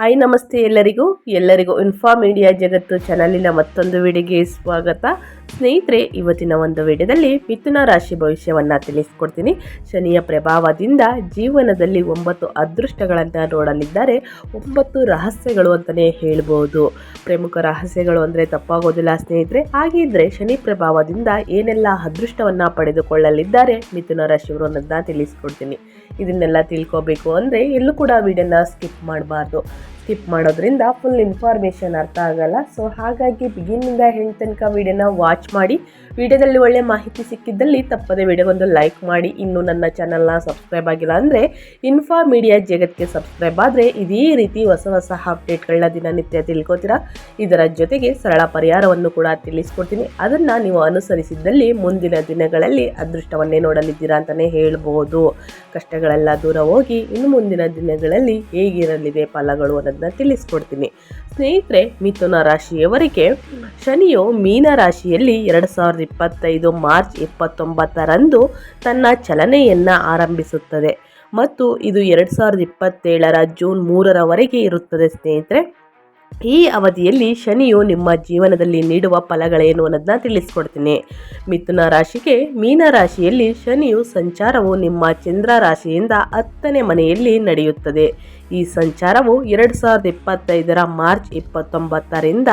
Hi ನಮಸ್ತೆ ಎಲ್ಲರಿಗೂ. ಎಲ್ಲರಿಗೂ ಇನ್ಫಾ ಮೀಡಿಯಾ ಜಗತ್ತು ಚಾನಲಿನ ಮತ್ತೊಂದು ವಿಡಿಯೋಗೆ ಸ್ವಾಗತ. ಸ್ನೇಹಿತರೆ, ಇವತ್ತಿನ ಒಂದು ವಿಡಿಯೋದಲ್ಲಿ ಮಿಥುನ ರಾಶಿ ಭವಿಷ್ಯವನ್ನು ತಿಳಿಸ್ಕೊಡ್ತೀನಿ. ಶನಿಯ ಪ್ರಭಾವದಿಂದ ಜೀವನದಲ್ಲಿ ಒಂಬತ್ತು ಅದೃಷ್ಟಗಳನ್ನು ನೋಡಲಿದ್ದಾರೆ. ಒಂಬತ್ತು ರಹಸ್ಯಗಳು ಅಂತಲೇ ಹೇಳ್ಬೋದು. ಪ್ರಮುಖ ರಹಸ್ಯಗಳು ಅಂದರೆ ತಪ್ಪಾಗೋದಿಲ್ಲ ಸ್ನೇಹಿತರೆ. ಹಾಗಿದ್ರೆ ಶನಿ ಪ್ರಭಾವದಿಂದ ಏನೆಲ್ಲ ಅದೃಷ್ಟವನ್ನು ಪಡೆದುಕೊಳ್ಳಲಿದ್ದಾರೆ ಮಿಥುನ ರಾಶಿಯವರು ಅನ್ನೋದನ್ನ ತಿಳಿಸ್ಕೊಡ್ತೀನಿ. ಇದನ್ನೆಲ್ಲ ತಿಳ್ಕೋಬೇಕು ಅಂದರೆ ಎಲ್ಲೂ ಕೂಡ ವಿಡಿಯೋನ ಸ್ಕಿಪ್ ಮಾಡಬಾರ್ದು. ಸ್ಕಿಪ್ ಮಾಡೋದ್ರಿಂದ ಫುಲ್ ಇನ್ಫಾರ್ಮೇಷನ್ ಅರ್ಥ ಆಗಲ್ಲ. ಸೊ ಹಾಗಾಗಿ ಬಿಗಿನಿಂದ ಹೆಣ್ಣು ತನಕ ವಿಡಿಯೋನ ವಾಚ್ ಮಾಡಿ. ವಿಡಿಯೋದಲ್ಲಿ ಒಳ್ಳೆ ಮಾಹಿತಿ ಸಿಕ್ಕಿದ್ದಲ್ಲಿ ತಪ್ಪದೆ ವಿಡಿಯೋಗೊಂದು ಲೈಕ್ ಮಾಡಿ. ಇನ್ನು ನನ್ನ ಚಾನಲ್ನ ಸಬ್ಸ್ಕ್ರೈಬ್ ಆಗಿಲ್ಲ ಅಂದರೆ ಇನ್ಫಾ ಮೀಡಿಯಾ ಜಗತ್ತಿಗೆ ಸಬ್ಸ್ಕ್ರೈಬ್ ಆದರೆ ಇದೇ ರೀತಿ ಹೊಸ ಹೊಸ ಅಪ್ಡೇಟ್ಗಳನ್ನ ದಿನನಿತ್ಯ ತಿಳ್ಕೊತೀರಾ? ಇದರ ಜೊತೆಗೆ ಸರಳ ಪರಿಹಾರವನ್ನು ಕೂಡ ತಿಳಿಸ್ಕೊಡ್ತೀನಿ. ಅದನ್ನು ನೀವು ಅನುಸರಿಸಿದ್ದಲ್ಲಿ ಮುಂದಿನ ದಿನಗಳಲ್ಲಿ ಅದೃಷ್ಟವನ್ನೇ ನೋಡಲಿದ್ದೀರಾ ಅಂತಲೇ ಹೇಳ್ಬೋದು. ಕಷ್ಟಗಳೆಲ್ಲ ದೂರ ಹೋಗಿ ಇನ್ನು ಮುಂದಿನ ದಿನಗಳಲ್ಲಿ ಹೇಗಿರಲಿದೆ ಫಲಗಳು ಅನ್ನೋದನ್ನ ತಿಳಿಸ್ಕೊಡ್ತೀನಿ. ಸ್ನೇಹಿತರೆ, ಮಿಥುನ ರಾಶಿಯವರಿಗೆ ಶನಿಯು ಮೀನ ರಾಶಿಯಲ್ಲಿ ಎರಡು ಸಾವಿರದ ಇಪ್ಪತ್ತೈದು ಮಾರ್ಚ್ ಇಪ್ಪತ್ತೊಂಬತ್ತರಂದು ತನ್ನ ಚಲನೆಯನ್ನು ಆರಂಭಿಸುತ್ತದೆ. ಮತ್ತು ಇದು ಎರಡು ಸಾವಿರದ ಇಪ್ಪತ್ತೇಳರ ಜೂನ್ ಮೂರರವರೆಗೆ ಇರುತ್ತದೆ ಸ್ನೇಹಿತರೆ. ಈ ಅವಧಿಯಲ್ಲಿ ಶನಿಯು ನಿಮ್ಮ ಜೀವನದಲ್ಲಿ ನೀಡುವ ಫಲಗಳೇನು ಅನ್ನೋದನ್ನ ತಿಳಿಸ್ಕೊಡ್ತೀನಿ. ಮಿಥುನ ರಾಶಿಗೆ ಮೀನ ರಾಶಿಯಲ್ಲಿ ಶನಿಯು ಸಂಚಾರವು ನಿಮ್ಮ ಚಂದ್ರ ರಾಶಿಯಿಂದ ಹತ್ತನೇ ಮನೆಯಲ್ಲಿ ನಡೆಯುತ್ತದೆ. ಈ ಸಂಚಾರವು ಎರಡು ಸಾವಿರದ ಇಪ್ಪತ್ತೈದರ ಮಾರ್ಚ್ ಇಪ್ಪತ್ತೊಂಬತ್ತರಿಂದ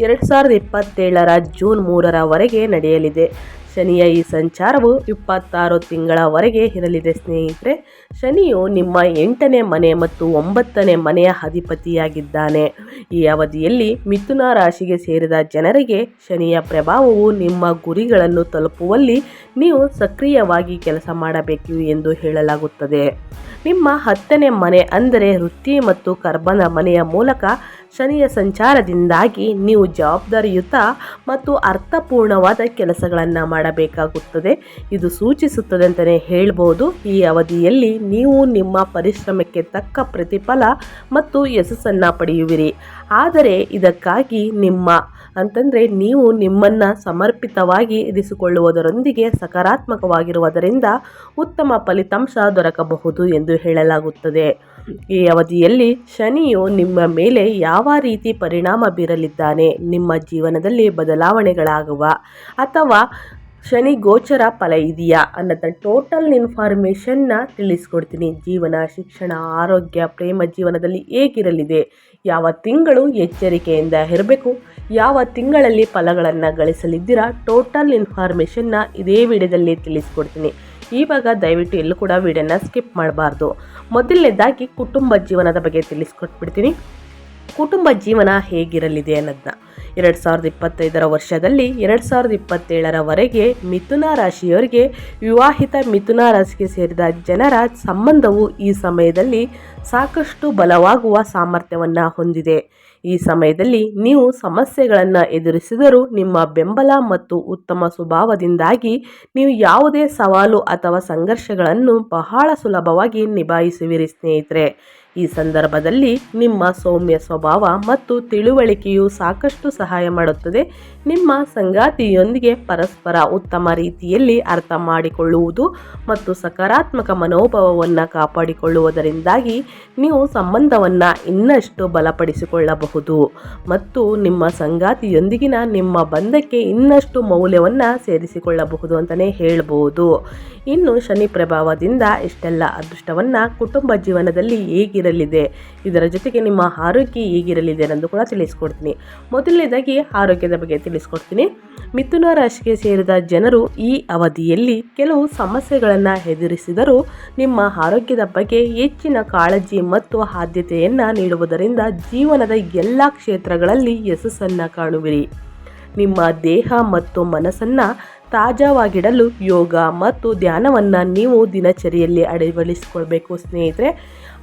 ಎರಡು ಸಾವಿರದ ಇಪ್ಪತ್ತೇಳರ ಜೂನ್ ಮೂರರವರೆಗೆ ನಡೆಯಲಿದೆ. ಶನಿಯ ಈ ಸಂಚಾರವು ಇಪ್ಪತ್ತಾರು ತಿಂಗಳವರೆಗೆ ಇರಲಿದೆ ಸ್ನೇಹಿತರೆ. ಶನಿಯು ನಿಮ್ಮ ಎಂಟನೇ ಮನೆ ಮತ್ತು ಒಂಬತ್ತನೇ ಮನೆಯ ಅಧಿಪತಿಯಾಗಿದ್ದಾನೆ. ಈ ಅವಧಿಯಲ್ಲಿ ಮಿಥುನ ರಾಶಿಗೆ ಸೇರಿದ ಜನರಿಗೆ ಶನಿಯ ಪ್ರಭಾವವು ನಿಮ್ಮ ಗುರಿಗಳನ್ನು ತಲುಪುವಲ್ಲಿ ನೀವು ಸಕ್ರಿಯವಾಗಿ ಕೆಲಸ ಮಾಡಬೇಕು ಎಂದು ಹೇಳಲಾಗುತ್ತದೆ. ನಿಮ್ಮ ಹತ್ತನೇ ಮನೆ ಅಂದರೆ ವೃತ್ತಿ ಮತ್ತು ಕರ್ಬನ ಮನೆಯ ಮೂಲಕ ಶನಿಯ ಸಂಚಾರದಿಂದಾಗಿ ನೀವು ಜವಾಬ್ದಾರಿಯುತ ಮತ್ತು ಅರ್ಥಪೂರ್ಣವಾದ ಕೆಲಸಗಳನ್ನು ಮಾಡಬೇಕಾಗುತ್ತದೆ. ಇದು ಸೂಚಿಸುತ್ತದೆ ಅಂತಲೇ ಹೇಳ್ಬೋದು. ಈ ಅವಧಿಯಲ್ಲಿ ನೀವು ನಿಮ್ಮ ಪರಿಶ್ರಮಕ್ಕೆ ತಕ್ಕ ಪ್ರತಿಫಲ ಮತ್ತು ಯಶಸ್ಸನ್ನು ಪಡೆಯುವಿರಿ. ಆದರೆ ಇದಕ್ಕಾಗಿ ನಿಮ್ಮ ಅಂತಂದರೆ ನೀವು ನಿಮ್ಮನ್ನು ಸಮರ್ಪಿತವಾಗಿ ಇರಿಸಿಕೊಳ್ಳುವುದರೊಂದಿಗೆ ಸಕಾರಾತ್ಮಕವಾಗಿರುವುದರಿಂದ ಉತ್ತಮ ಫಲಿತಾಂಶ ದೊರಕಬಹುದು ಎಂದು ಹೇಳಲಾಗುತ್ತದೆ. ಈ ಅವಧಿಯಲ್ಲಿ ಶನಿಯು ನಿಮ್ಮ ಮೇಲೆ ಯಾವ ರೀತಿ ಪರಿಣಾಮ ಬೀರಲಿದ್ದಾನೆ, ನಿಮ್ಮ ಜೀವನದಲ್ಲಿ ಬದಲಾವಣೆಗಳಾಗುವ ಅಥವಾ ಶನಿ ಗೋಚರ ಫಲ ಇದೆಯಾ ಅನ್ನೋದನ್ನ ಟೋಟಲ್ ಇನ್ಫಾರ್ಮೇಷನ್ನ ತಿಳಿಸ್ಕೊಡ್ತೀನಿ. ಜೀವನ, ಶಿಕ್ಷಣ, ಆರೋಗ್ಯ, ಪ್ರೇಮ ಜೀವನದಲ್ಲಿ ಹೇಗಿರಲಿದೆ? ಯಾವ ತಿಂಗಳು ಎಚ್ಚರಿಕೆಯಿಂದ ಇರಬೇಕು? ಯಾವ ತಿಂಗಳಲ್ಲಿ ಫಲಗಳನ್ನು ಗಳಿಸಲಿದ್ದೀರಾ? ಟೋಟಲ್ ಇನ್ಫಾರ್ಮೇಷನ್ನ ಇದೇ ವಿಡಿಯೋದಲ್ಲಿ ತಿಳಿಸ್ಕೊಡ್ತೀನಿ. ಇವಾಗ ದಯವಿಟ್ಟು ಎಲ್ಲೂ ಕೂಡ ವಿಡಿಯೋನ ಸ್ಕಿಪ್ ಮಾಡಬಾರ್ದು. ಮೊದಲನೇದಾಗಿ ಕುಟುಂಬ ಜೀವನದ ಬಗ್ಗೆ ತಿಳಿಸ್ಕೊಟ್ಬಿಡ್ತೀನಿ. ಕುಟುಂಬ ಜೀವನ ಹೇಗಿರಲಿದೆ ಅನ್ನೋದನ್ನ. ಎರಡು ಸಾವಿರದ ಇಪ್ಪತ್ತೈದರ ವರ್ಷದಲ್ಲಿ ಎರಡು ಸಾವಿರದ ಇಪ್ಪತ್ತೇಳರವರೆಗೆ ಮಿಥುನ ರಾಶಿಯವರಿಗೆ ವಿವಾಹಿತ ಮಿಥುನ ರಾಶಿಗೆ ಸೇರಿದ ಜನರ ಸಂಬಂಧವು ಈ ಸಮಯದಲ್ಲಿ ಸಾಕಷ್ಟು ಬಲವಾಗುವ ಸಾಮರ್ಥ್ಯವನ್ನು ಹೊಂದಿದೆ. ಈ ಸಮಯದಲ್ಲಿ ನೀವು ಸಮಸ್ಯೆಗಳನ್ನು ಎದುರಿಸಿದರೂ ನಿಮ್ಮ ಬೆಂಬಲ ಮತ್ತು ಉತ್ತಮ ಸ್ವಭಾವದಿಂದಾಗಿ ನೀವು ಯಾವುದೇ ಸವಾಲು ಅಥವಾ ಸಂಘರ್ಷಗಳನ್ನು ಬಹಳ ಸುಲಭವಾಗಿ ನಿಭಾಯಿಸುವಿರಿ ಸ್ನೇಹಿತರೆ. ಈ ಸಂದರ್ಭದಲ್ಲಿ ನಿಮ್ಮ ಸೌಮ್ಯ ಸ್ವಭಾವ ಮತ್ತು ತಿಳುವಳಿಕೆಯು ಸಾಕಷ್ಟು ಸಹಾಯ ಮಾಡುತ್ತದೆ. ನಿಮ್ಮ ಸಂಗಾತಿಯೊಂದಿಗೆ ಪರಸ್ಪರ ಉತ್ತಮ ರೀತಿಯಲ್ಲಿ ಅರ್ಥ ಮಾಡಿಕೊಳ್ಳುವುದು ಮತ್ತು ಸಕಾರಾತ್ಮಕ ಮನೋಭಾವವನ್ನು ಕಾಪಾಡಿಕೊಳ್ಳುವುದರಿಂದಾಗಿ ನೀವು ಸಂಬಂಧವನ್ನು ಇನ್ನಷ್ಟು ಬಲಪಡಿಸಿಕೊಳ್ಳಬಹುದು ಮತ್ತು ನಿಮ್ಮ ಸಂಗಾತಿಯೊಂದಿಗಿನ ನಿಮ್ಮ ಬಂಧಕ್ಕೆ ಇನ್ನಷ್ಟು ಮೌಲ್ಯವನ್ನು ಸೇರಿಸಿಕೊಳ್ಳಬಹುದು ಅಂತಲೇ ಹೇಳಬಹುದು ಇನ್ನು ಶನಿ ಪ್ರಭಾವದಿಂದ ಇಷ್ಟೆಲ್ಲ ಅದೃಷ್ಟವನ್ನು ಕುಟುಂಬ ಜೀವನದಲ್ಲಿ ಹೇಗಿರಲಿದೆ? ಇದರ ಜೊತೆಗೆ ನಿಮ್ಮ ಆರೋಗ್ಯ ಹೇಗಿರಲಿದೆ ಅನ್ನೋದು ಕೂಡ ತಿಳಿಸ್ಕೊಡ್ತೀನಿ. ಮೊದಲನೇದಾಗಿ ಆರೋಗ್ಯದ ಬಗ್ಗೆ ತಿಳಿಸ್ಕೊಡ್ತೀನಿ. ಮಿಥುನ ರಾಶಿಗೆ ಸೇರಿದ ಜನರು ಈ ಅವಧಿಯಲ್ಲಿ ಕೆಲವು ಸಮಸ್ಯೆಗಳನ್ನು ಎದುರಿಸಿದರೂ ನಿಮ್ಮ ಆರೋಗ್ಯದ ಬಗ್ಗೆ ಹೆಚ್ಚಿನ ಕಾಳಜಿ ಮತ್ತು ಆದ್ಯತೆಯನ್ನು ನೀಡುವುದರಿಂದ ಜೀವನದ ಎಲ್ಲ ಕ್ಷೇತ್ರಗಳಲ್ಲಿ ಯಶಸ್ಸನ್ನು ಕಾಣುವಿರಿ. ನಿಮ್ಮ ದೇಹ ಮತ್ತು ಮನಸ್ಸನ್ನು ತಾಜಾವಾಗಿಡಲು ಯೋಗ ಮತ್ತು ಧ್ಯಾನವನ್ನು ನೀವು ದಿನಚರಿಯಲ್ಲಿ ಅಳವಡಿಸಿಕೊಳ್ಬೇಕು ಸ್ನೇಹಿತರೆ.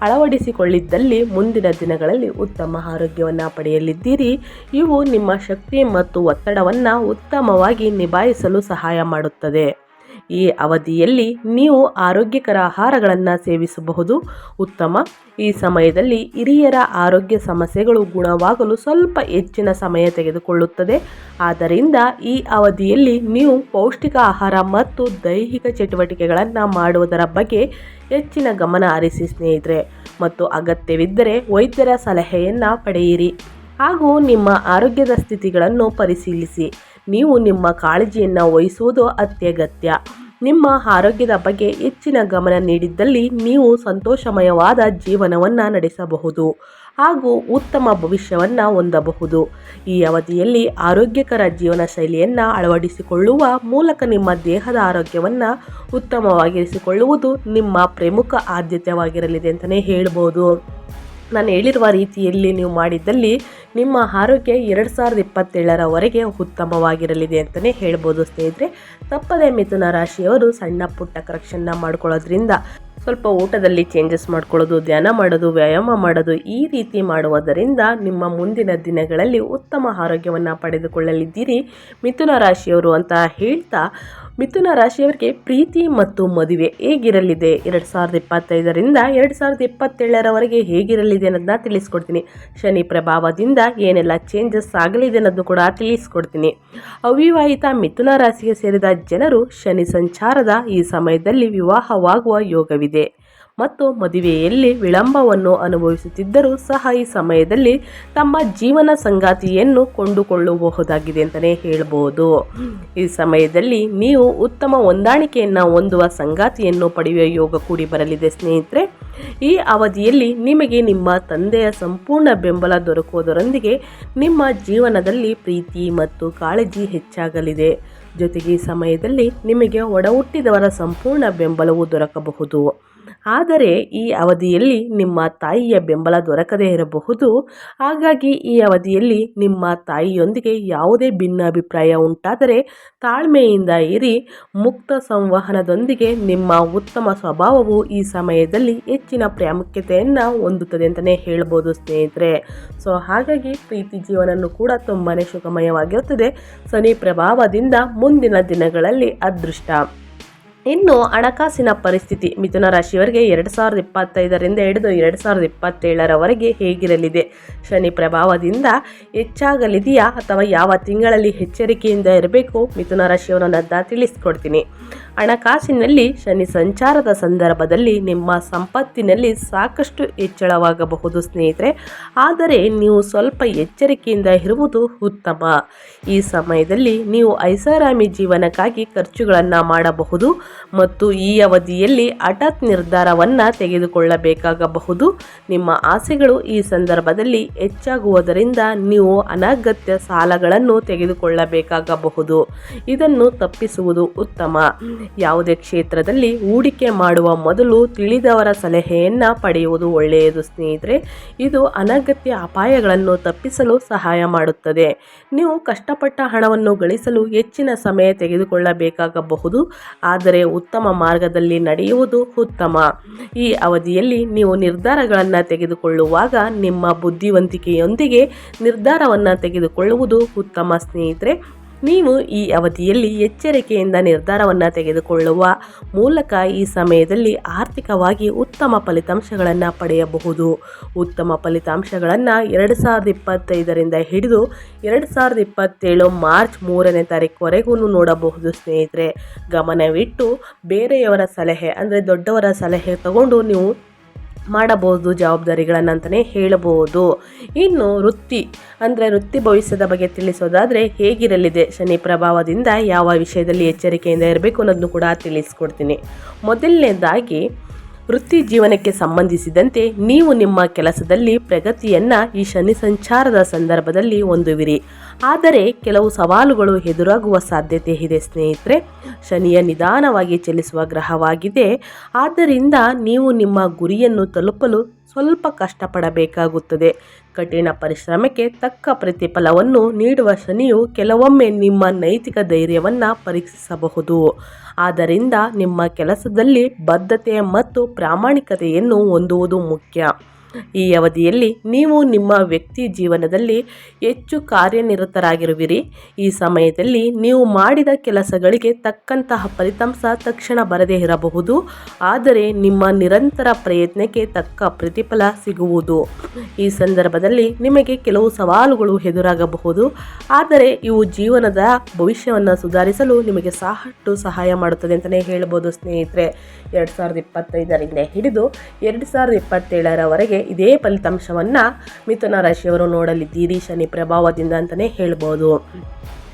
ಅಳವಡಿಸಿಕೊಳ್ಳಿದ್ದಲ್ಲಿ ಮುಂದಿನ ದಿನಗಳಲ್ಲಿ ಉತ್ತಮ ಆರೋಗ್ಯವನ್ನು ಪಡೆಯಲಿದ್ದೀರಿ. ಇವು ನಿಮ್ಮ ಶಕ್ತಿ ಮತ್ತು ಒತ್ತಡವನ್ನು ಉತ್ತಮವಾಗಿ ನಿಭಾಯಿಸಲು ಸಹಾಯ ಮಾಡುತ್ತದೆ. ಈ ಅವಧಿಯಲ್ಲಿ ನೀವು ಆರೋಗ್ಯಕರ ಆಹಾರಗಳನ್ನು ಸೇವಿಸಬಹುದು. ಉತ್ತಮ, ಈ ಸಮಯದಲ್ಲಿ ಹಿರಿಯರ ಆರೋಗ್ಯ ಸಮಸ್ಯೆಗಳು ಗುಣವಾಗಲು ಸ್ವಲ್ಪ ಹೆಚ್ಚಿನ ಸಮಯ ತೆಗೆದುಕೊಳ್ಳುತ್ತದೆ. ಆದ್ದರಿಂದ ಈ ಅವಧಿಯಲ್ಲಿ ನೀವು ಪೌಷ್ಟಿಕ ಆಹಾರ ಮತ್ತು ದೈಹಿಕ ಚಟುವಟಿಕೆಗಳನ್ನು ಮಾಡುವುದರ ಬಗ್ಗೆ ಹೆಚ್ಚಿನ ಗಮನ ಹರಿಸಿ ಸ್ನೇಹಿತರೆ. ಮತ್ತು ಅಗತ್ಯವಿದ್ದರೆ ವೈದ್ಯರ ಸಲಹೆಯನ್ನು ಪಡೆಯಿರಿ. ಹಾಗೂ ನಿಮ್ಮ ಆರೋಗ್ಯದ ಸ್ಥಿತಿಗಳನ್ನು ಪರಿಶೀಲಿಸಿ. ನೀವು ನಿಮ್ಮ ಕಾಳಜಿಯನ್ನು ವಹಿಸುವುದು ಅತ್ಯಗತ್ಯ. ನಿಮ್ಮ ಆರೋಗ್ಯದ ಬಗ್ಗೆ ಹೆಚ್ಚಿನ ಗಮನ ನೀಡಿದ್ದಲ್ಲಿ ನೀವು ಸಂತೋಷಮಯವಾದ ಜೀವನವನ್ನು ನಡೆಸಬಹುದು ಹಾಗೂ ಉತ್ತಮ ಭವಿಷ್ಯವನ್ನು ಹೊಂದಬಹುದು. ಈ ಅವಧಿಯಲ್ಲಿ ಆರೋಗ್ಯಕರ ಜೀವನ ಶೈಲಿಯನ್ನು ಅಳವಡಿಸಿಕೊಳ್ಳುವ ಮೂಲಕ ನಿಮ್ಮ ದೇಹದ ಆರೋಗ್ಯವನ್ನು ಉತ್ತಮವಾಗಿರಿಸಿಕೊಳ್ಳುವುದು ನಿಮ್ಮ ಪ್ರಮುಖ ಆದ್ಯತೆಯಾಗಿರಲಿದೆ ಅಂತಲೇ ಹೇಳ್ಬೋದು. ನಾನು ಹೇಳಿರುವ ರೀತಿಯಲ್ಲಿ ನೀವು ಮಾಡಿದ್ದಲ್ಲಿ ನಿಮ್ಮ ಆರೋಗ್ಯ ಎರಡು ಸಾವಿರದ ಇಪ್ಪತ್ತೇಳರವರೆಗೆ ಉತ್ತಮವಾಗಿರಲಿದೆ ಅಂತಲೇ ಹೇಳ್ಬೋದು ಸ್ನೇಹಿತರೆ. ತಪ್ಪದೆ ಮಿಥುನ ರಾಶಿಯವರು ಸಣ್ಣ ಪುಟ್ಟ ಕರೆಕ್ಷನ್ನ ಮಾಡ್ಕೊಳ್ಳೋದ್ರಿಂದ ಸ್ವಲ್ಪ ಊಟದಲ್ಲಿ ಚೇಂಜಸ್ ಮಾಡ್ಕೊಳ್ಳೋದು, ಧ್ಯಾನ ಮಾಡೋದು, ವ್ಯಾಯಾಮ ಮಾಡೋದು ಈ ರೀತಿ ಮಾಡುವುದರಿಂದ ನಿಮ್ಮ ಮುಂದಿನ ದಿನಗಳಲ್ಲಿ ಉತ್ತಮ ಆರೋಗ್ಯವನ್ನು ಪಡೆದುಕೊಳ್ಳಲಿದ್ದೀರಿ. ಮಿಥುನ ರಾಶಿಯವರು ಅಂತ ಹೇಳ್ತಾ ಮಿಥುನ ರಾಶಿಯವರಿಗೆ ಪ್ರೀತಿ ಮತ್ತು ಮದುವೆ ಹೇಗಿರಲಿದೆ? ಎರಡು ಸಾವಿರದ ಇಪ್ಪತ್ತೈದರಿಂದ ಎರಡು ಸಾವಿರದ ಇಪ್ಪತ್ತೇಳರವರೆಗೆ ಹೇಗಿರಲಿದೆ ಅನ್ನೋದನ್ನ ತಿಳಿಸ್ಕೊಡ್ತೀನಿ. ಶನಿ ಪ್ರಭಾವದಿಂದ ಏನೆಲ್ಲ ಚೇಂಜಸ್ ಆಗಲಿದೆ ಅನ್ನೋದು ಕೂಡ ತಿಳಿಸ್ಕೊಡ್ತೀನಿ. ಅವಿವಾಹಿತ ಮಿಥುನ ರಾಶಿಗೆ ಸೇರಿದ ಜನರು ಶನಿ ಸಂಚಾರದ ಈ ಸಮಯದಲ್ಲಿ ವಿವಾಹವಾಗುವ ಯೋಗವಿದೆ. ಮತ್ತು ಮದುವೆಯಲ್ಲಿ ವಿಳಂಬವನ್ನು ಅನುಭವಿಸುತ್ತಿದ್ದರೂ ಸಹ ಈ ಸಮಯದಲ್ಲಿ ತಮ್ಮ ಜೀವನ ಸಂಗಾತಿಯನ್ನು ಕೊಂಡುಕೊಳ್ಳಬಹುದಾಗಿದೆ ಅಂತಲೇ ಹೇಳ್ಬೋದು. ಈ ಸಮಯದಲ್ಲಿ ನೀವು ಉತ್ತಮ ಹೊಂದಾಣಿಕೆಯನ್ನು ಹೊಂದುವ ಸಂಗಾತಿಯನ್ನು ಪಡೆಯುವ ಯೋಗ ಕೂಡಿ ಬರಲಿದೆ ಸ್ನೇಹಿತರೆ. ಈ ಅವಧಿಯಲ್ಲಿ ನಿಮಗೆ ನಿಮ್ಮ ತಂದೆಯ ಸಂಪೂರ್ಣ ಬೆಂಬಲ ದೊರಕುವುದರೊಂದಿಗೆ ನಿಮ್ಮ ಜೀವನದಲ್ಲಿ ಪ್ರೀತಿ ಮತ್ತು ಕಾಳಜಿ ಹೆಚ್ಚಾಗಲಿದೆ. ಜೊತೆಗೆ ಈ ಸಮಯದಲ್ಲಿ ನಿಮಗೆ ಒಡಹುಟ್ಟಿದವರ ಸಂಪೂರ್ಣ ಬೆಂಬಲವು ದೊರಕಬಹುದು. ಆದರೆ ಈ ಅವಧಿಯಲ್ಲಿ ನಿಮ್ಮ ತಾಯಿಯ ಬೆಂಬಲ ದೊರಕದೇ ಇರಬಹುದು. ಹಾಗಾಗಿ ಈ ಅವಧಿಯಲ್ಲಿ ನಿಮ್ಮ ತಾಯಿಯೊಂದಿಗೆ ಯಾವುದೇ ಭಿನ್ನಾಭಿಪ್ರಾಯ ಉಂಟಾದರೆ ತಾಳ್ಮೆಯಿಂದ ಇರಿ. ಮುಕ್ತ ಸಂವಹನದೊಂದಿಗೆ ನಿಮ್ಮ ಉತ್ತಮ ಸ್ವಭಾವವು ಈ ಸಮಯದಲ್ಲಿ ಹೆಚ್ಚಿನ ಪ್ರಾಮುಖ್ಯತೆಯನ್ನು ಹೊಂದುತ್ತದೆ ಅಂತಲೇ ಹೇಳ್ಬೋದು ಸ್ನೇಹಿತರೆ. ಸೊ ಹಾಗಾಗಿ ಪ್ರೀತಿ ಜೀವನನು ಕೂಡ ತುಂಬಾ ಸುಖಮಯವಾಗಿರುತ್ತದೆ. ಶನಿ ಪ್ರಭಾವದಿಂದ ಮುಂದಿನ ದಿನಗಳಲ್ಲಿ ಅದೃಷ್ಟ. ಇನ್ನು ಹಣಕಾಸಿನ ಪರಿಸ್ಥಿತಿ ಮಿಥುನ ರಾಶಿಯವರಿಗೆ ಎರಡು ಸಾವಿರದ ಇಪ್ಪತ್ತೈದರಿಂದ ಹಿಡಿದು ಎರಡು ಸಾವಿರದ ಇಪ್ಪತ್ತೇಳರವರೆಗೆ ಹೇಗಿರಲಿದೆ? ಶನಿ ಪ್ರಭಾವದಿಂದ ಹೆಚ್ಚಾಗಲಿದೆಯಾ ಅಥವಾ ಯಾವ ತಿಂಗಳಲ್ಲಿ ಎಚ್ಚರಿಕೆಯಿಂದ ಇರಬೇಕು? ಮಿಥುನ ರಾಶಿಯವರನ್ನ ತಿಳಿಸ್ಕೊಡ್ತೀನಿ. ಹಣಕಾಸಿನಲ್ಲಿ ಶನಿ ಸಂಚಾರದ ಸಂದರ್ಭದಲ್ಲಿ ನಿಮ್ಮ ಸಂಪತ್ತಿನಲ್ಲಿ ಸಾಕಷ್ಟು ಹೆಚ್ಚಳವಾಗಬಹುದು ಸ್ನೇಹಿತರೆ. ಆದರೆ ನೀವು ಸ್ವಲ್ಪ ಎಚ್ಚರಿಕೆಯಿಂದ ಇರುವುದು ಉತ್ತಮ. ಈ ಸಮಯದಲ್ಲಿ ನೀವು ಐಷಾರಾಮಿ ಜೀವನಕ್ಕಾಗಿ ಖರ್ಚುಗಳನ್ನು ಮಾಡಬಹುದು ಮತ್ತು ಈ ಅವಧಿಯಲ್ಲಿ ಹಠಾತ್ ನಿರ್ಧಾರವನ್ನು ತೆಗೆದುಕೊಳ್ಳಬೇಕಾಗಬಹುದು. ನಿಮ್ಮ ಆಸೆಗಳು ಈ ಸಂದರ್ಭದಲ್ಲಿ ಹೆಚ್ಚಾಗುವುದರಿಂದ ನೀವು ಅನಗತ್ಯ ಸಾಲಗಳನ್ನು ತೆಗೆದುಕೊಳ್ಳಬೇಕಾಗಬಹುದು. ಇದನ್ನು ತಪ್ಪಿಸುವುದು ಉತ್ತಮ. ಯಾವುದೇ ಕ್ಷೇತ್ರದಲ್ಲಿ ಹೂಡಿಕೆ ಮಾಡುವ ಮೊದಲು ತಿಳಿದವರ ಸಲಹೆಯನ್ನು ಪಡೆಯುವುದು ಒಳ್ಳೆಯದು ಸ್ನೇಹಿತರೆ. ಇದು ಅನಗತ್ಯ ಅಪಾಯಗಳನ್ನು ತಪ್ಪಿಸಲು ಸಹಾಯ ಮಾಡುತ್ತದೆ. ನೀವು ಕಷ್ಟಪಟ್ಟ ಹಣವನ್ನು ಗಳಿಸಲು ಹೆಚ್ಚಿನ ಸಮಯ ತೆಗೆದುಕೊಳ್ಳಬೇಕಾಗಬಹುದು. ಆದರೆ ಉತ್ತಮ ಮಾರ್ಗದಲ್ಲಿ ನಡೆಯುವುದು ಉತ್ತಮ. ಈ ಅವಧಿಯಲ್ಲಿ ನೀವು ನಿರ್ಧಾರಗಳನ್ನು ತೆಗೆದುಕೊಳ್ಳುವಾಗ ನಿಮ್ಮ ಬುದ್ಧಿವಂತಿಕೆಯೊಂದಿಗೆ ನಿರ್ಧಾರವನ್ನು ತೆಗೆದುಕೊಳ್ಳುವುದು ಉತ್ತಮ ಸ್ನೇಹಿತರೆ. ನೀವು ಈ ಅವಧಿಯಲ್ಲಿ ಎಚ್ಚರಿಕೆಯಿಂದ ನಿರ್ಧಾರವನ್ನು ತೆಗೆದುಕೊಳ್ಳುವ ಮೂಲಕ ಈ ಸಮಯದಲ್ಲಿ ಆರ್ಥಿಕವಾಗಿ ಉತ್ತಮ ಫಲಿತಾಂಶಗಳನ್ನು ಪಡೆಯಬಹುದು. ಉತ್ತಮ ಫಲಿತಾಂಶಗಳನ್ನು ಎರಡು ಸಾವಿರದ ಇಪ್ಪತ್ತೈದರಿಂದ ಹಿಡಿದು ಎರಡು ಸಾವಿರದ ಇಪ್ಪತ್ತೇಳು ಮಾರ್ಚ್ ಮೂರನೇ ತಾರೀಕುವರೆಗೂ ನೋಡಬಹುದು ಸ್ನೇಹಿತರೆ. ಗಮನವಿಟ್ಟು ಬೇರೆಯವರ ಸಲಹೆ, ಅಂದರೆ ದೊಡ್ಡವರ ಸಲಹೆ ತಗೊಂಡು ನೀವು ಮಾಡಬಹುದು ಜವಾಬ್ದಾರಿಗಳನ್ನು ಅಂತಲೇ ಹೇಳಬಹುದು. ಇನ್ನು ವೃತ್ತಿ ಅಂದರೆ ವೃತ್ತಿ ಭವಿಷ್ಯದ ಬಗ್ಗೆ ತಿಳಿಸೋದಾದರೆ ಹೇಗಿರಲಿದೆ ಶನಿ ಪ್ರಭಾವದಿಂದ ಯಾವ ವಿಷಯದಲ್ಲಿ ಎಚ್ಚರಿಕೆಯಿಂದ ಇರಬೇಕು ಅನ್ನೋದನ್ನು ಕೂಡ ತಿಳಿಸ್ಕೊಡ್ತೀನಿ. ಮೊದಲನೇದಾಗಿ ವೃತ್ತಿ ಜೀವನಕ್ಕೆ ಸಂಬಂಧಿಸಿದಂತೆ ನೀವು ನಿಮ್ಮ ಕೆಲಸದಲ್ಲಿ ಪ್ರಗತಿಯನ್ನು ಈ ಶನಿ ಸಂಚಾರದ ಸಂದರ್ಭದಲ್ಲಿ ಹೊಂದುವಿರಿ. ಆದರೆ ಕೆಲವು ಸವಾಲುಗಳು ಎದುರಾಗುವ ಸಾಧ್ಯತೆ ಇದೆ ಸ್ನೇಹಿತರೆ. ಶನಿಯ ನಿಧಾನವಾಗಿ ಚಲಿಸುವ ಗ್ರಹವಾಗಿದೆ. ಆದ್ದರಿಂದ ನೀವು ನಿಮ್ಮ ಗುರಿಯನ್ನು ತಲುಪಲು ಸ್ವಲ್ಪ ಕಷ್ಟಪಡಬೇಕಾಗುತ್ತದೆ. ಕಠಿಣ ಪರಿಶ್ರಮಕ್ಕೆ ತಕ್ಕ ಪ್ರತಿಫಲವನ್ನು ನೀಡುವ ಶನಿಯು ಕೆಲವೊಮ್ಮೆ ನಿಮ್ಮ ನೈತಿಕ ಧೈರ್ಯವನ್ನು ಪರೀಕ್ಷಿಸಬಹುದು. ಆದ್ದರಿಂದ ನಿಮ್ಮ ಕೆಲಸದಲ್ಲಿ ಬದ್ಧತೆ ಮತ್ತು ಪ್ರಾಮಾಣಿಕತೆಯನ್ನು ಹೊಂದುವುದು ಮುಖ್ಯ. ಈ ಅವಧಿಯಲ್ಲಿ ನೀವು ನಿಮ್ಮ ವ್ಯಕ್ತಿ ಜೀವನದಲ್ಲಿ ಹೆಚ್ಚು ಕಾರ್ಯನಿರತರಾಗಿರುವಿರಿ. ಈ ಸಮಯದಲ್ಲಿ ನೀವು ಮಾಡಿದ ಕೆಲಸಗಳಿಗೆ ತಕ್ಕಂತಹ ಫಲಿತಾಂಶ ತಕ್ಷಣ ಬರದೇ ಇರಬಹುದು. ಆದರೆ ನಿಮ್ಮ ನಿರಂತರ ಪ್ರಯತ್ನಕ್ಕೆ ತಕ್ಕ ಪ್ರತಿಫಲ ಸಿಗುವುದು. ಈ ಸಂದರ್ಭದಲ್ಲಿ ನಿಮಗೆ ಕೆಲವು ಸವಾಲುಗಳು ಎದುರಾಗಬಹುದು. ಆದರೆ ಇವು ಜೀವನದ ಭವಿಷ್ಯವನ್ನು ಸುಧಾರಿಸಲು ನಿಮಗೆ ಸಾಕಷ್ಟು ಸಹಾಯ ಮಾಡುತ್ತದೆ ಅಂತಲೇ ಹೇಳ್ಬೋದು ಸ್ನೇಹಿತರೆ. ಎರಡು ಸಾವಿರದ ಇಪ್ಪತ್ತೈದರಿಂದ ಹಿಡಿದು ಎರಡು ಸಾವಿರದ ಇಪ್ಪತ್ತೇಳರವರೆಗೆ ಇದೇ ಫಲಿತಾಂಶವನ್ನು ಮಿಥುನ ರಾಶಿಯವರು ನೋಡಲಿದ್ದೀರಿ. ಶನಿ ಪ್ರಭಾವದಿಂದ ಅಂತಲೇ ಹೇಳ್ಬೋದು.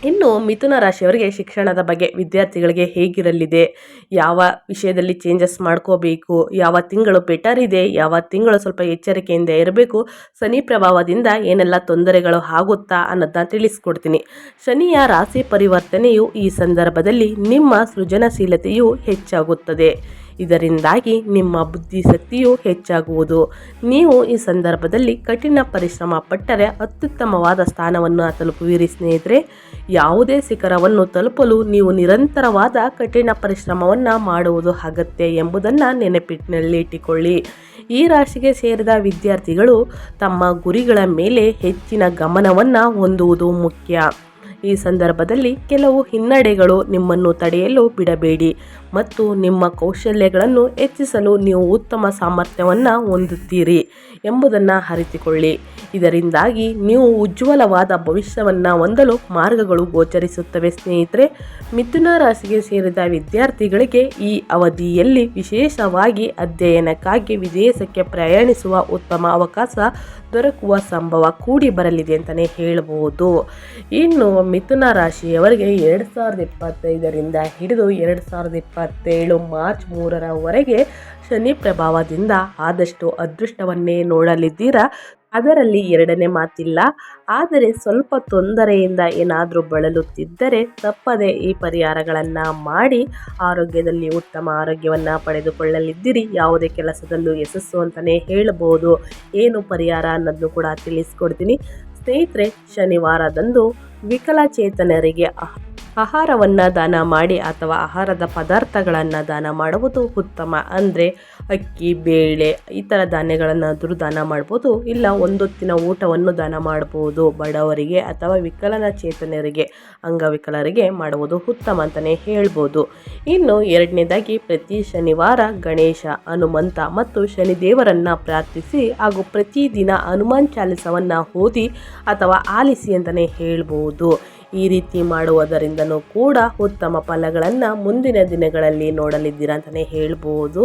ಇನ್ನು ಮಿಥುನ ರಾಶಿಯವರಿಗೆ ಶಿಕ್ಷಣದ ಬಗ್ಗೆ ವಿದ್ಯಾರ್ಥಿಗಳಿಗೆ ಹೇಗಿರಲಿದೆ? ಯಾವ ವಿಷಯದಲ್ಲಿ ಚೇಂಜಸ್ ಮಾಡ್ಕೋಬೇಕು? ಯಾವ ತಿಂಗಳು ಬೆಟರ್ ಇದೆ? ಯಾವ ತಿಂಗಳು ಸ್ವಲ್ಪ ಎಚ್ಚರಿಕೆಯಿಂದ ಇರಬೇಕು? ಶನಿ ಪ್ರಭಾವದಿಂದ ಏನೆಲ್ಲ ತೊಂದರೆಗಳು ಆಗುತ್ತಾ ಅನ್ನೋದನ್ನ ತಿಳಿಸ್ಕೊಡ್ತೀನಿ. ಶನಿಯ ರಾಶಿ ಪರಿವರ್ತನೆಯು ಈ ಸಂದರ್ಭದಲ್ಲಿ ನಿಮ್ಮ ಸೃಜನಶೀಲತೆಯು ಹೆಚ್ಚಾಗುತ್ತದೆ. ಇದರಿಂದಾಗಿ ನಿಮ್ಮ ಬುದ್ಧಿಶಕ್ತಿಯು ಹೆಚ್ಚಾಗುವುದು. ನೀವು ಈ ಸಂದರ್ಭದಲ್ಲಿ ಕಠಿಣ ಪರಿಶ್ರಮ ಪಟ್ಟರೆ ಅತ್ಯುತ್ತಮವಾದ ಸ್ಥಾನವನ್ನು ತಲುಪುವಿರಿ ಸ್ನೇಹಿತರೆ. ಯಾವುದೇ ಶಿಖರವನ್ನು ತಲುಪಲು ನೀವು ನಿರಂತರವಾದ ಕಠಿಣ ಪರಿಶ್ರಮವನ್ನು ಮಾಡುವುದು ಅಗತ್ಯ ಎಂಬುದನ್ನು ನೆನಪಿನಲ್ಲಿಟ್ಟುಕೊಳ್ಳಿ. ಈ ರಾಶಿಗೆ ಸೇರಿದ ವಿದ್ಯಾರ್ಥಿಗಳು ತಮ್ಮ ಗುರಿಗಳ ಮೇಲೆ ಹೆಚ್ಚಿನ ಗಮನವನ್ನು ಹೊಂದುವುದು ಮುಖ್ಯ. ಈ ಸಂದರ್ಭದಲ್ಲಿ ಕೆಲವು ಹಿನ್ನಡೆಗಳು ನಿಮ್ಮನ್ನು ತಡೆಯಲು ಬಿಡಬೇಡಿ ಮತ್ತು ನಿಮ್ಮ ಕೌಶಲ್ಯಗಳನ್ನು ಹೆಚ್ಚಿಸಲು ನೀವು ಉತ್ತಮ ಸಾಮರ್ಥ್ಯವನ್ನು ಹೊಂದುತ್ತೀರಿ. ಎಂಬುದನ್ನು ಅರಿತುಕೊಳ್ಳಿ. ಇದರಿಂದಾಗಿ ನೀವು ಉಜ್ವಲವಾದ ಭವಿಷ್ಯವನ್ನು ಹೊಂದಲು ಮಾರ್ಗಗಳು ಗೋಚರಿಸುತ್ತವೆ ಸ್ನೇಹಿತರೆ. ಮಿಥುನ ರಾಶಿಗೆ ಸೇರಿದ ವಿದ್ಯಾರ್ಥಿಗಳಿಗೆ ಈ ಅವಧಿಯಲ್ಲಿ ವಿಶೇಷವಾಗಿ ಅಧ್ಯಯನಕ್ಕಾಗಿ ವಿದೇಶಕ್ಕೆ ಪ್ರಯಾಣಿಸುವ ಉತ್ತಮ ಅವಕಾಶ ದೊರಕುವ ಸಂಭವ ಕೂಡಿ ಬರಲಿದೆ ಅಂತಲೇ ಹೇಳಬಹುದು ಇನ್ನು ಮಿಥುನ ರಾಶಿಯವರಿಗೆ ಎರಡು ಸಾವಿರದ ಇಪ್ಪತ್ತೈದರಿಂದ ಹಿಡಿದು ಎರಡು ಸಾವಿರದ ಇಪ್ಪತ್ತೇಳು ಮಾರ್ಚ್ ಮೂರರವರೆಗೆ ಶನಿ ಪ್ರಭಾವದಿಂದ ಆದಷ್ಟು ಅದೃಷ್ಟವನ್ನೇ ನೋಡಲಿದ್ದೀರಾ? ಅದರಲ್ಲಿ ಎರಡನೇ ಮಾತಿಲ್ಲ. ಆದರೆ ಸ್ವಲ್ಪ ತೊಂದರೆಯಿಂದ ಏನಾದರೂ ಬಳಲುತ್ತಿದ್ದರೆ ತಪ್ಪದೆ ಈ ಪರಿಹಾರಗಳನ್ನು ಮಾಡಿ ಆರೋಗ್ಯದಲ್ಲಿ ಉತ್ತಮ ಆರೋಗ್ಯವನ್ನು ಪಡೆದುಕೊಳ್ಳಲಿದ್ದೀರಿ. ಯಾವುದೇ ಕೆಲಸದಲ್ಲೂ ಯಶಸ್ಸು ಅಂತಲೇ ಹೇಳಬಹುದು ಏನು ಪರಿಹಾರ ಅನ್ನೋದನ್ನು ಕೂಡ ತಿಳಿಸ್ಕೊಡ್ತೀನಿ. ಸ್ನೇಹಿತರೆ, ಶನಿವಾರದಂದು ವಿಕಲಚೇತನರಿಗೆ ಆಹಾರವನ್ನು ದಾನ ಮಾಡಿ ಅಥವಾ ಆಹಾರದ ಪದಾರ್ಥಗಳನ್ನು ದಾನ ಮಾಡುವುದು ಉತ್ತಮ. ಅಂದರೆ ಅಕ್ಕಿ, ಬೇಳೆ, ಈ ಥರ ಧಾನ್ಯಗಳನ್ನಾದರೂ ದಾನ ಮಾಡ್ಬೋದು. ಇಲ್ಲ ಒಂದೊತ್ತಿನ ಊಟವನ್ನು ದಾನ ಮಾಡ್ಬೋದು. ಬಡವರಿಗೆ ಅಥವಾ ವಿಕಲಚೇತನರಿಗೆ ಅಂಗವಿಕಲರಿಗೆ ಮಾಡುವುದು ಉತ್ತಮ ಅಂತಲೇ ಹೇಳ್ಬೋದು. ಇನ್ನು ಎರಡನೇದಾಗಿ ಪ್ರತಿ ಶನಿವಾರ ಗಣೇಶ, ಹನುಮಂತ ಮತ್ತು ಶನಿದೇವರನ್ನು ಪ್ರಾರ್ಥಿಸಿ ಹಾಗೂ ಪ್ರತಿದಿನ ಹನುಮಾನ್ ಚಾಲಿಸವನ್ನು ಓದಿ ಅಥವಾ ಆಲಿಸಿ ಅಂತಲೇ ಹೇಳ್ಬೋದು. ಈ ರೀತಿ ಮಾಡುವುದರಿಂದನೂ ಕೂಡ ಉತ್ತಮ ಫಲಗಳನ್ನು ಮುಂದಿನ ದಿನಗಳಲ್ಲಿ ನೋಡಲಿದ್ದೀರಾ ಅಂತಲೇ ಹೇಳ್ಬೋದು.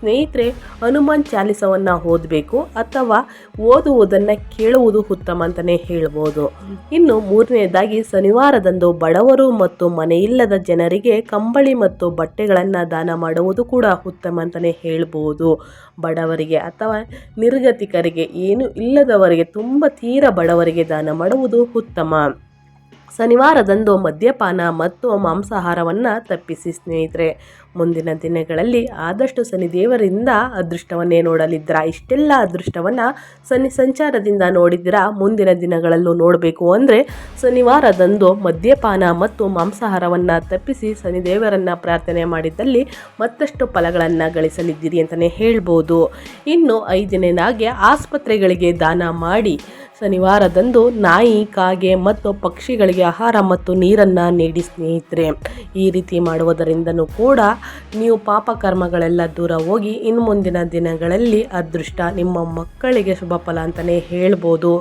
ಸ್ನೇಹಿತರೆ, ಹನುಮಾನ್ ಚಾಲಿಸವನ್ನು ಓದಬೇಕು ಅಥವಾ ಓದುವುದನ್ನು ಕೇಳುವುದು ಉತ್ತಮ ಅಂತಲೇ ಹೇಳ್ಬೋದು. ಇನ್ನು ಮೂರನೆಯದಾಗಿ ಶನಿವಾರದಂದು ಬಡವರು ಮತ್ತು ಮನೆಯಿಲ್ಲದ ಜನರಿಗೆ ಕಂಬಳಿ ಮತ್ತು ಬಟ್ಟೆಗಳನ್ನು ದಾನ ಮಾಡುವುದು ಕೂಡ ಉತ್ತಮ ಅಂತಲೇ ಹೇಳ್ಬೋದು. ಬಡವರಿಗೆ ಅಥವಾ ನಿರ್ಗತಿಕರಿಗೆ, ಏನು ಇಲ್ಲದವರಿಗೆ, ತುಂಬ ತೀರ ಬಡವರಿಗೆ ದಾನ ಮಾಡುವುದು ಉತ್ತಮ. ಶನಿವಾರದಂದು ಮದ್ಯಪಾನ ಮತ್ತು ಮಾಂಸಾಹಾರವನ್ನು ತಪ್ಪಿಸಿ ಸ್ನೇಹಿತರೆ. ಮುಂದಿನ ದಿನಗಳಲ್ಲಿ ಆದಷ್ಟು ಶನಿದೇವರಿಂದ ಅದೃಷ್ಟವನ್ನೇ ನೋಡಲಿದ್ದೀರಾ. ಇಷ್ಟೆಲ್ಲ ಅದೃಷ್ಟವನ್ನು ಶನಿ ಸಂಚಾರದಿಂದ ನೋಡಿದ್ದೀರಾ? ಮುಂದಿನ ದಿನಗಳಲ್ಲೂ ನೋಡಬೇಕು ಅಂದರೆ ಶನಿವಾರದಂದು ಮದ್ಯಪಾನ ಮತ್ತು ಮಾಂಸಾಹಾರವನ್ನು ತಪ್ಪಿಸಿ ಶನಿದೇವರನ್ನು ಪ್ರಾರ್ಥನೆ ಮಾಡಿದ್ದಲ್ಲಿ ಮತ್ತಷ್ಟು ಫಲಗಳನ್ನು ಗಳಿಸಲಿದ್ದೀರಿ ಅಂತಲೇ ಹೇಳ್ಬೋದು. ಇನ್ನು ಐದನೇದಾಗಿ ಆಸ್ಪತ್ರೆಗಳಿಗೆ ದಾನ ಮಾಡಿ ಶನಿವಾರದಂದು ನಾಯಿ, ಕಾಗೆ ಮತ್ತು ಪಕ್ಷಿಗಳಿಗೆ ಆಹಾರ ಮತ್ತು ನೀರನ್ನು ನೀಡಿ ಸ್ನೇಹಿತರೆ. ಈ ರೀತಿ ಮಾಡುವುದರಿಂದನೂ ಕೂಡ ನೀವು ಪಾಪಕರ್ಮಗಳೆಲ್ಲ ದೂರ ಹೋಗಿ ಇನ್ನು ಮುಂದಿನ ದಿನಗಳಲ್ಲಿ ಅದೃಷ್ಟ ನಿಮ್ಮ ಮಕ್ಕಳಿಗೆ ಶುಭ ಫಲ ಅಂತಲೇ ಹೇಳ್ಬೋದು.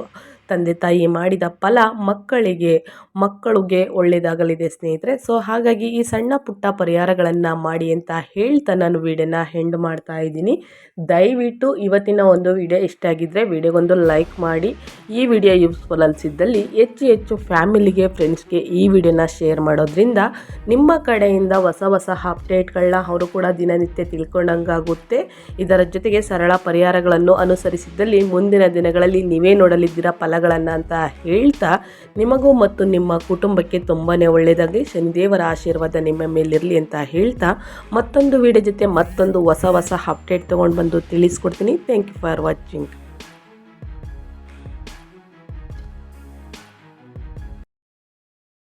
ತಂದೆ ತಾಯಿ ಮಾಡಿದ ಫಲ ಮಕ್ಕಳಿಗೆ ಮಕ್ಕಳಿಗೆ ಒಳ್ಳೆಯದಾಗಲಿದೆ ಸ್ನೇಹಿತರೆ. ಸೊ ಹಾಗಾಗಿ ಈ ಸಣ್ಣ ಪುಟ್ಟ ಪರಿಹಾರಗಳನ್ನು ಮಾಡಿ ಅಂತ ಹೇಳ್ತಾ ನಾನು ವಿಡಿಯೋನ ಹೆಂಡ್ ಮಾಡ್ತಾ ಇದ್ದೀನಿ. ದಯವಿಟ್ಟು ಇವತ್ತಿನ ಒಂದು ವಿಡಿಯೋ ಇಷ್ಟ ಆಗಿದ್ದರೆ ವಿಡಿಯೋಗೊಂದು ಲೈಕ್ ಮಾಡಿ. ಈ ವಿಡಿಯೋ ಯೂಸ್ಫುಲ್ ಅನಿಸಿದ್ದಲ್ಲಿ ಹೆಚ್ಚು ಹೆಚ್ಚು ಫ್ಯಾಮಿಲಿಗೆ ಫ್ರೆಂಡ್ಸ್ಗೆ ಈ ವಿಡಿಯೋನ ಶೇರ್ ಮಾಡೋದ್ರಿಂದ ನಿಮ್ಮ ಕಡೆಯಿಂದ ಹೊಸ ಹೊಸ ಅಪ್ಡೇಟ್ಗಳನ್ನ ಅವರು ಕೂಡ ದಿನನಿತ್ಯ ತಿಳ್ಕೊಂಡಂಗಾಗುತ್ತೆ. ಇದರ ಜೊತೆಗೆ ಸರಳ ಪರಿಹಾರಗಳನ್ನು ಅನುಸರಿಸಿದ್ದಲ್ಲಿ ಮುಂದಿನ ದಿನಗಳಲ್ಲಿ ನೀವೇ ನೋಡಲಿದ್ದೀರ ಫಲಗಳನ್ನು ಅಂತ ಹೇಳ್ತಾ ನಿಮಗೂ ಮತ್ತು ನಿಮ್ಮ ಕುಟುಂಬಕ್ಕೆ ತುಂಬಾ ಒಳ್ಳೆಯದಾಗಿ ಶನಿದೇವರ ಆಶೀರ್ವಾದ ನಿಮ್ಮ ಮೇಲಿರಲಿ ಅಂತ ಹೇಳ್ತಾ ಮತ್ತೊಂದು ವಿಡಿಯೋ ಜೊತೆ ಮತ್ತೊಂದು ಹೊಸ ಹೊಸ ಅಪ್ಡೇಟ್ ತೊಗೊಂಡು ಬಂದು ತಿಳಿಸ್ಕೊಡ್ತೀನಿ. Thank you for watching